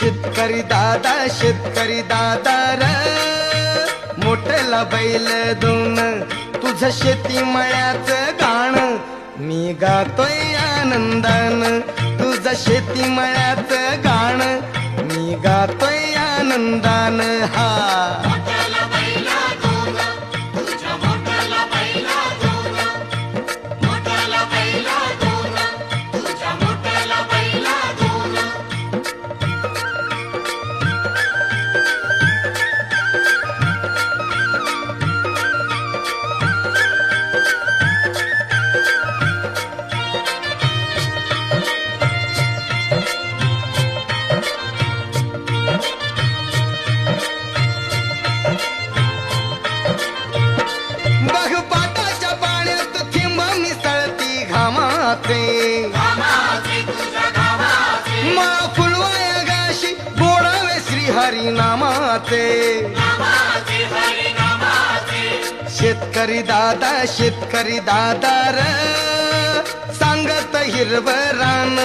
शेतकरी दादा शेतकरी दादा र. मोठला बैल दोन तुझं शेती मळ्याच गाण. मी गातोय आनंदान तुझं शेती मळ्याच गाण. मी गातोय आनंदान हा. हरी नामाचे शेतकरी दादा शेतकरी दादा र सांगत हिरव रान